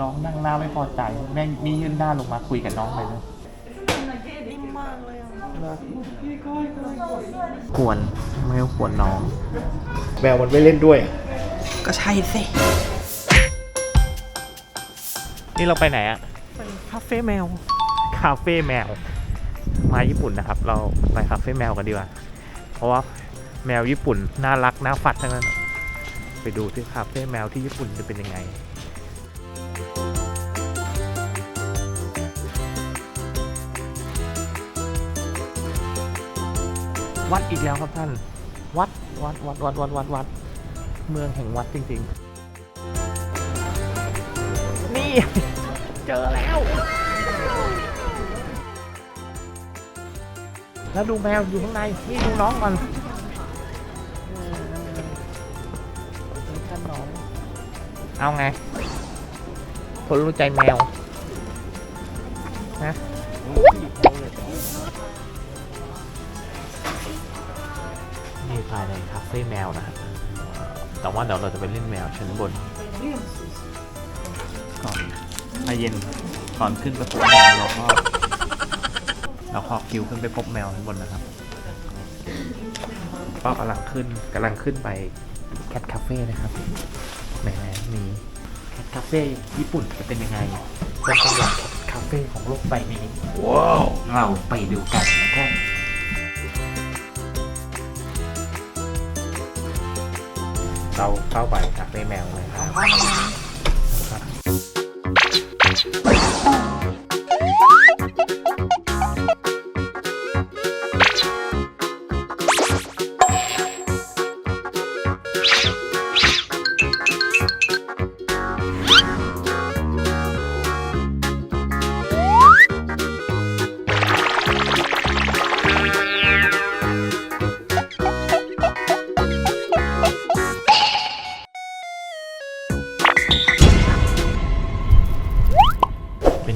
น้องนั่งหน้าไม่พอใจ แม่งนี่ยื่นหน้าลงมาคุยกับน้องเลยนะนิ่มมากเลยอะกวนไม่กวนน้อง แมวมันไม่เล่นด้วยอะก็ใช่สิ นี่เราไปไหนอะเป็นคาเฟ่แมว คาเฟ่แมว มาญี่ปุ่นนะครับ เราไปคาเฟ่แมวกันดีกว่า เพราะว่าแมวญี่ปุ่นน่ารักน่าฟัดทั้งนั้น ไปดูที่คาเฟ่แมวที่ญี่ปุ่นจะเป็นยังไง วัดอีกแล้วครับท่าน วัดวัดวัดวัดวัดวัดวัดเมืองแห่งวัดจริง ๆ นี่ เจอแล้ว แล้วดูแมวอยู่ข้างใน นี่ดูน้องมันเออนี่ท่านน้องเอาไงคนรู้ใจแมวนะ นี่ภายในคาเฟ่แมวนะฮะแต่ว่าเดี๋ยวเราจะไปเล่นแมวชั้นบนก่อนมาเย็นก่อนขึ้นไปพบแมวเราก็เราขอคิวขึ้นไปพบแมวข้างบนนะครับก็กำลังขึ้นกำลังขึ้นไปแคทคาเฟ่นะครับแหมมีแคทคาเฟ่ญี่ปุ่นจะเป็นยังไงเป็นสำหรับแคทคาเฟ่ของโลกใบนี้ว้าวเราไปดูกันนะครับ เราเข้าไปคาเฟ่แมวเลยครับ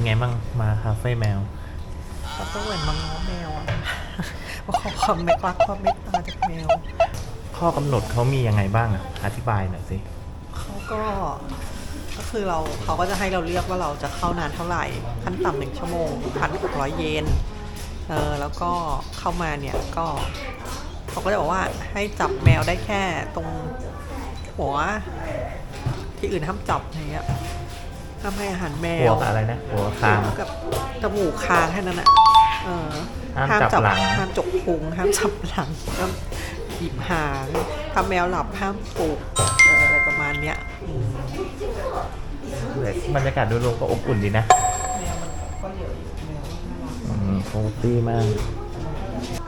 เป็นไงบ้างมาคาเฟ่แมวก็ต้องเหมือนมังง้อแมวอะว่าขอความเมตตาความเมตตาจากแมว ข้อกำหนดเขามียังไงบ้างอะอธิบายหน่อยสิเขาก็ ก็คือเราเขาก็จะให้เราเลือกว่าเราจะเข้านานเท่าไหร่ ขั้นต่ำหนึ่งชั่วโมงพันหกร้อยเยนเออแล้วก็เข้ามาเนี่ยก็เขาก็จะบอกว่าให้จับแมวได้แค่ตรงหัว ที่อื่นห้ามจับอะไรเงี้ย ห้ามให้อาหารแมหัววกับอะไรนะ หัวคาง กับจมูกคางแค่นั้นอะเออห้ามจับหลัง ห้ามจกพุงห้ามจับหลังห้ามหยิบหางถ้าแมวหลับห้ามปลุกเอออะไรประมาณเนี้ยอืมเลยบรรยากาศโดยรวมก็อบอุ่นดีนะแมวมันก็เยอะอยู่แมวน่ารักอืมโคตี้มาก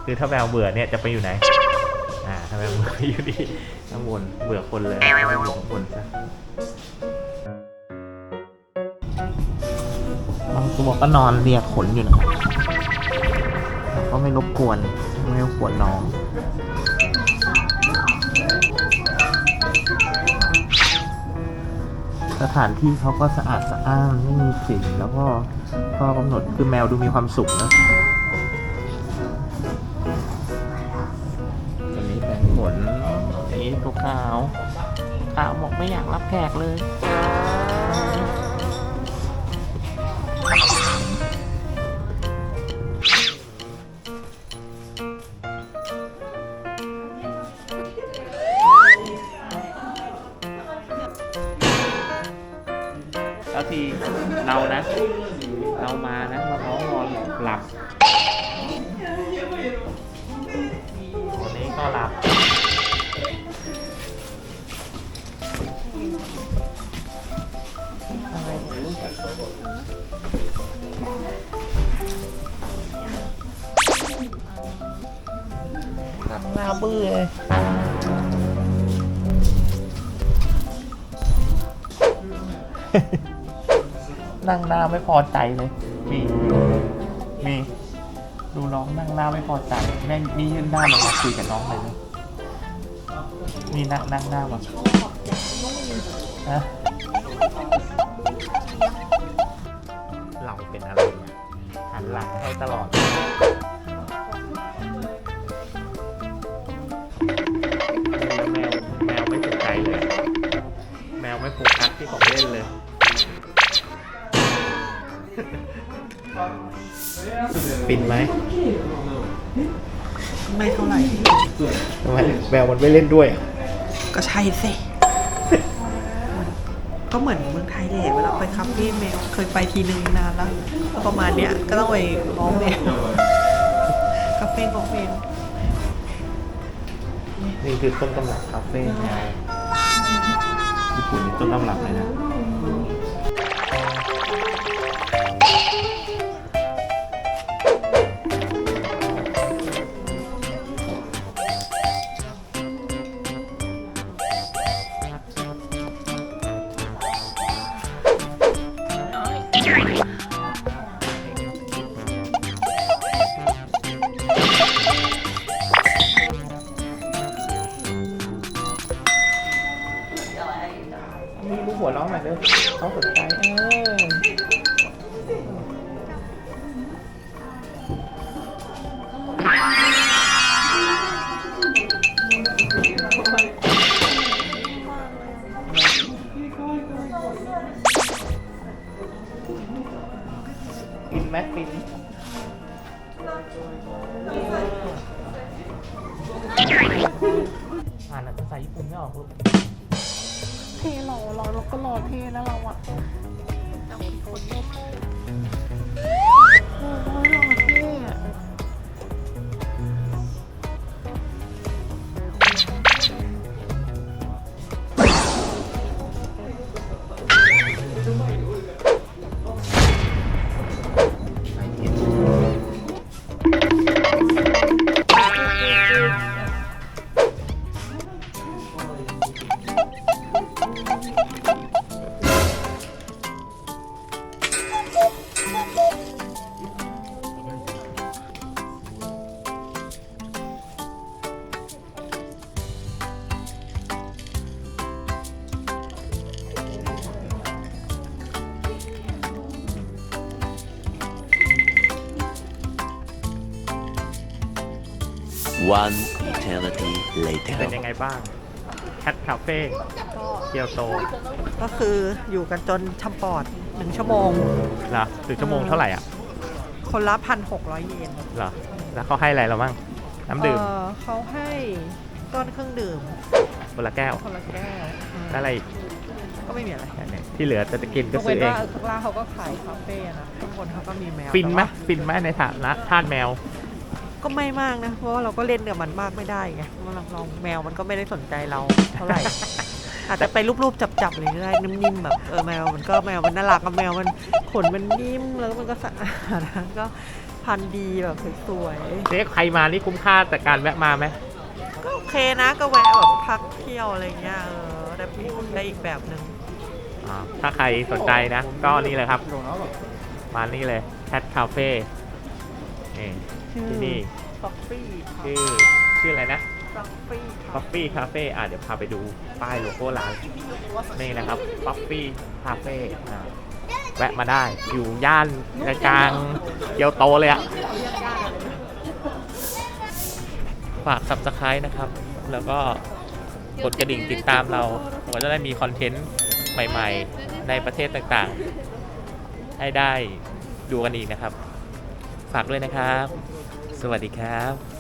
คือถ้าแมวเบื่อเนี่ยจะไปอยู่ไหน อ่า ถ้าแมวเบื่ออยู่ที่ข้างบนเบื่อคนเลยไปอยู่ข้างบนซะ บางตัวก็นอนเรียกขนอยู่นะแต่ก็ไม่รบกวน ไม่รบกวนน้องสถานที่เขาก็สะอาดสะอ้านไม่มีกลิ่นแล้วก็ข้อกำหนดคือแมวดูมีความสุขนะตัวนี้แปรงขนอันนี้ตัวขาวขาวบอกไม่อยากรับแขกเลย ทีเรานะ เรามานะมาท้องนอนหลับคนนี้ก็หลับหน้าบื้อเลย นั่งหน้าไม่พอใจเลยมีมีดูน้องนั่งหน้าไม่พอใจแม่งนี่ยื่นหน้ามาคุยกับน้องเลยนะนี่นั่งนั่งหน้ามาฮะเราเป็นอะไรเนี่ยหันหลังให้ตลอดแมวแมวไม่สนใจเลย แมวไม่โฟกัสที่ของเล่นเลย ปินไหมไม่เท่าไหร่ ทำไมแมวมันไม่เล่นด้วยอะก็ใช่สิ ก็เหมือนเมืองไทยแหละเวลาไปคาเฟ่แมวเคยไปทีนึงนานแล้วก็ประมาณเนี้ยก็ต้องไปง้อแมวคาเฟ่ง้อแมวนี่คือต้นตำรับคาเฟ่แมวญี่ปุ่นนี่ต้นตำรับเลยนะ หัวเร้องหน่อยเร็วเขาสนใจเออฟินไหมฟินอ่านภาษาญี่ปุ่นไม่ออกลูก เท่เราเราเราก็รอเท่นะเราอะ One eternity เป็น later. ยังไงบ้างแคทคาเฟ่เกียวโตก็คืออยู่กันจนชำปอดหนึ่งชั่วโมง เหรอถึงชั่วโมงเท่าไหร่อะคนละพันหกร้อยเยนเหรอแล้วเขาให้อะไรเราบ้างน้ำดื่มเอ่อเขาให้ต้นเครื่องดื่มคนละแก้วคนละแก้วอืมแล้วอะไรอีกก็ไม่มีอะไรเนี่ยที่เหลือจะกินยก็กซื้เว้อนเองว่าข้างล่างเขาก็ขายคาเฟ่นะข้างบนเขาก็มีแมวฟินไหมแต่ว่าฟินไหมในฐานะทาสแมว ก็ไม่มากนะ เพราะว่าเราก็เล่นกับมันมากไม่ได้ไงเพราะว่าเราเราแมวมันก็ไม่ได้สนใจเราเท่าไหร่ อาจจะไปรูปๆจับๆเลยก็ได้นิ่มๆแบบเออแมวมันก็แมวมันน่ารักกับแมวมันขนมันนิ่มแล้วมันก็สะอาดนะก็พันธุ์ดีแบบสวยเจ๊ใครมานี่คุ้มค่าแต่การแวะมาไหมๆก็โอเคนะก็แวะแบบพักเที่ยวอะไรเงี้ยเออได้อีกได้อีกแบบหนึ่งอ่าถ้าใครสนใจนะ ก็นี่เลยครับ มานี่เลยแคทคาเฟ่นี่ ที่นี่ ฟ็อกฟี่ชื่อชื่ออะไรนะฟ็อกฟี่ f อฟฟี่คาเฟ่อะเดี๋ยวพาไปดูป้ายโลโก้ร้าน นี่นะครับ f อฟฟี่คาเฟ่อ่าแวะมาได้ อยู่ย่านกลางเกียวโตเลยอะฝาก subscribe นะครับ แล้วก็กดกระดิ่งติดตามเราเราจะได้มีคอนเทนต์ใหม่ๆ ในประเทศต่างๆ ให้ได้ดูกันอีกนะครับ ฝากด้วยนะครับ สวัสดีครับ